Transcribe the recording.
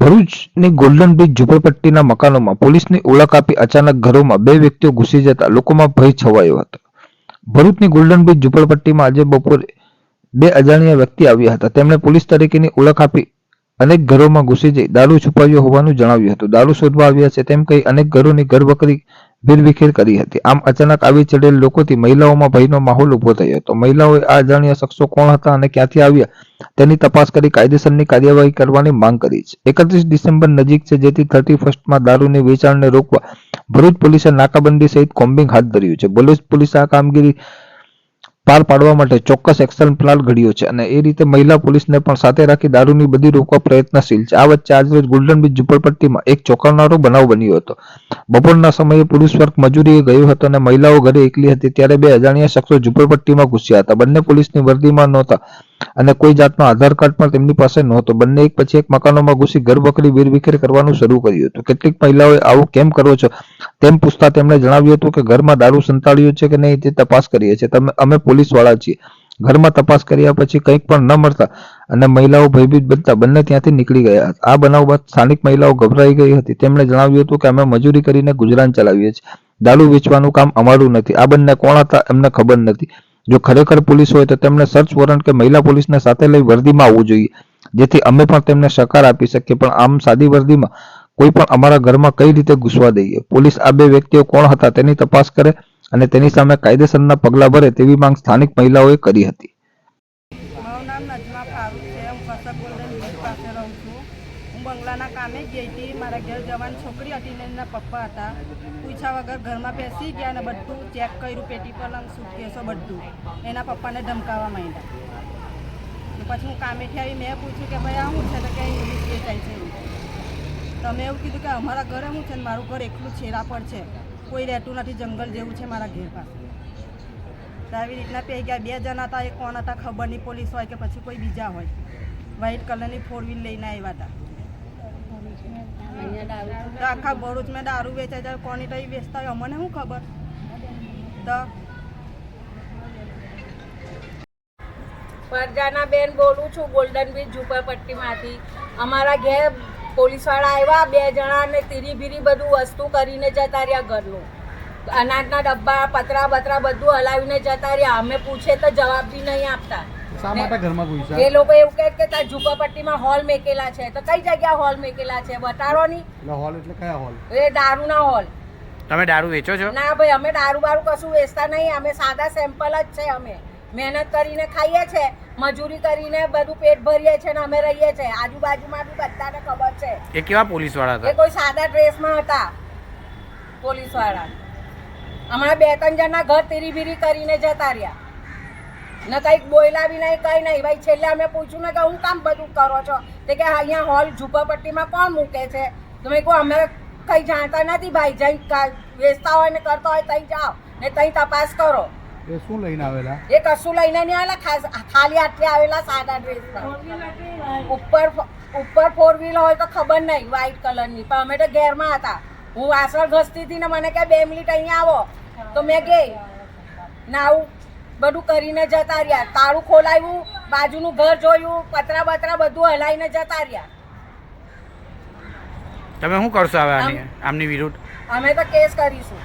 ભરૂચની golden bridge ઝુંપડપટ્ટીના મકાનોમાં પોલીસની ઓળખ આપી અચાનક ઘરોમાં બે વ્યક્તિઓ ઘૂસી જતા લોકોમાં ભય છવાયો હતો. ભરૂચની ગોલ્ડન બીચ ઝુંપડપટ્ટીમાં આજે બપોરે બે અજાણ્યા વ્યક્તિ આવ્યા હતા. તેમણે પોલીસ તરીકેની ઓળખ આપી અનેક ઘરોમાં ઘૂસી જઈ દારૂ છુપાવ્યો હોવાનું જણાવ્યું હતું. દારૂ શોધવા આવ્યા છે તેમ કહી અનેક ઘરોની ઘરવકરી ભીરવિખેર કરી હતી. આમ અચાનક આવી ચડેલ લોકોથી મહિલાઓમાં ભયનો માહોલ ઊભો થયો હતો. મહિલાઓએ આ અજાણ્યા શખ્સો કોણ હતા અને ક્યાંથી આવ્યા, તેની તપાસ કરી કાયદેસરની કાર્યવાહી કરવાની માંગ કરી છે. એકત્રીસ ડિસેમ્બર નજીક છે, જેથી થર્ટી ફર્સ્ટમાં દારૂની વેચાણને રોકવા ભરૂચ પોલીસે નાકાબંધી સહિત કોમ્બિંગ હાથ ધર્યું છે. ભરૂચ પોલીસે આ કામગીરી પાર પાડવા માટે ચોક્કસ એક્શન પ્લાન ઘડ્યો છે અને એ રીતે મહિલા પોલીસને પણ સાથે રાખી દારૂની બધી રોકવા પ્રયત્નશીલ છે. આ વચ્ચે આજરોજ ગોલ્ડન બીચ ઝુંપડપટ્ટીમાં એક ચોંકાવનારો બનાવ બન્યો હતો. બપોરના સમયે પુરુષ વર્ગ મજૂરીએ ગયો હતો અને મહિલાઓ ઘરે એકલી હતી ત્યારે બે અજાણ્યા શખ્સો ઝુંપડપટ્ટીમાં ઘૂસ્યા હતા. બંને પોલીસની વર્દીમાં નહોતા અને કોઈ જાતનો આધાર કાર્ડ પણ તેમની પાસે નહોતો. બંને એક પછી એક મકાનોમાં ઘૂસી ઘર વખરી વેરવિખેર કરવાનું શરૂ કર્યું હતું. કેટલીક મહિલાઓએ આવું કેમ કરો છો? તેમ પૂછતા તેમણે જણાવ્યું હતું કે ઘરમાં દારૂ સંતાડ્યું છે કે નહીં તે તપાસ કરીએ છીએ. તમે, અમે પોલીસવાળા છીએ. ઘરમાં તપાસ કર્યા પછી કંઈક પણ ન મળતા અને મહિલાઓ ભયભીત બનતા બંને ત્યાંથી નીકળી ગયા. આ બનાવ બાદ સ્થાનિક મહિલાઓ ગભરાઈ ગઈ હતી. તેમણે જણાવ્યું હતું કે અમે મજૂરી કરીને ગુજરાન ચલાવીએ છીએ. દારૂ વેચવાનું કામ અમારું નથી. આ બંને કોણ હતા એમને ખબર નથી. જો ખરેખર પોલીસ હોય તો તેમને સર્ચ વોરંટ કે મહિલા પોલીસને સાથે લઈ વર્દીમાં આવવું જોઈએ. જેથી અમે પણ તેમને સહકાર આપી શકીએ. પણ આમ સાદી વર્દીમાં કોઈ પણ અમારા ઘરમાં કઈ રીતે ઘૂસવા દઈએ? પોલીસ આ બે વ્યક્તિઓ કોણ હતા તેની તપાસ કરે અને તેની સામે કાયદેસરના પગલાં ભરે તેવી માંગ સ્થાનિક મહિલાઓએ કરી હતી મારું નામ નજમા ફારૂક છે હું કસક ગોલ્ડન બીચ પાસે રહું છું હું બંગલાના કામે ગઈ હતી. મારા ઘેર જવાની છોકરી હતી ને એના પપ્પા હતા. પૂછ્યા વગર ઘરમાં બેસી ગયા અને બધું ચેક કર્યું, પેટી પલંગ સુટકેસો બધું. એના પપ્પાને ધમકાવવા માંડ્યા. પછી હું કામેથી આવી મેં પૂછ્યું કે ભાઈ, આ શું છે? તો કે ઇંગ્લિશ વેચાય છે. તમે એવું કીધું કે અમારા ઘરે શું છે? ને મારું ઘર એકલું છેરા પર છે. કોઈ રહેતું નથી, જંગલ જેવું છે મારા ઘેર પાસે. આવી રીતના પે ગયા. બે જણા હતા. એ કોણ હતા ખબર નહીં, પોલીસ હોય કે પછી કોઈ બીજા હોય. વ્હાઈટ કલરની ફોર વ્હીલ લઈને આવ્યા હતા. આખા ભરૂચમાં દારૂ વેચાય છે કોની તો વેચતા હોય? અમને શું ખબર? તો પરજાના બેન, બોલું છું ગોલ્ડન બીચ ઝુંપડપટ્ટીમાંથી. અમારા ઘેર પોલીસવાળા આવ્યા, બે જણાને તીરી બીરી બધું વસ્તુ કરીને જતા રહ્યા ઘરનું. અનાજના ડબ્બા, પતરા બતરા બધું હલાવીને જતા રહ્યા. અમે પૂછે તો જવાબ બી નહીં આપતા. શા માટે ઘરમાં એ ઘૂસ્યા લોકો એવું કહે કે ત્યાં ઝુંપડપટ્ટીમાં હોલ મેકેલા છે. તો કઈ જગ્યા હોલ મેકેલા છે? બતાડો એટલે હોલ એટલે કયા હોલ એ દારૂના હોલ તમે દારૂ વેચો છો? ના ભાઈ અમે દારૂ બારૂ કશું વેચતા નહીં. અમે સાદા સેમ્પલ જ છે અમે. મહેનત કરીને ખાઈએ છે મજૂરી કરીને બધું પેટ ભરીએ છે ને અમે રહીએ છે. આજુબાજુમાં બી બધાને ખબર છે. એ કેવા પોલીસવાળા એ કોઈ સાદા ડ્રેસમાં હતા પોલીસવાળા હમણાં બે ત્રણ જણના ઘર તીરી બીરી કરીને જતા રહ્યા. ને કંઈક બોયલા બી નહીં કંઈ નહીં. ભાઈ છેલ્લે અમે પૂછ્યું ને કે હું કામ બધું કરો છો? તે કે અહીંયા હોલ ઝૂંપડપટ્ટીમાં કોણ મૂકે છે? તો મેં કહું અમે કંઈ જાણતા નથી ભાઈ. જઈ વેચતા હોય ને કરતા હોય તઈ જાઓ ને તઈ તપાસ કરો. એ શું લઈને આવેલા? એ કશું લઈને નહીં આવેલા ખાસ ખાલી આટલે આવેલા સાદા ડ્રેસમાં ઉપર ઉપર ફોર વ્હીલ હોય તો ખબર નહીં વ્હાઈટ કલરની પણ અમે તો ઘેરમાં હતા. હું વાસણ ઘસતી હતી ને મને કે બે મિનિટ અહીંયા આવો. તો મેં ગઈ ને આવું બધું કરીને જતા રહ્યા. તાળું ખોલાવ્યું બાજુનું ઘર જોયું પતરા બતરા બધું હલાવીને જતા રહ્યા. તમે શું કરશો હવે આની આમની વિરુદ્ધ? અમે તો કેસ કરીશું.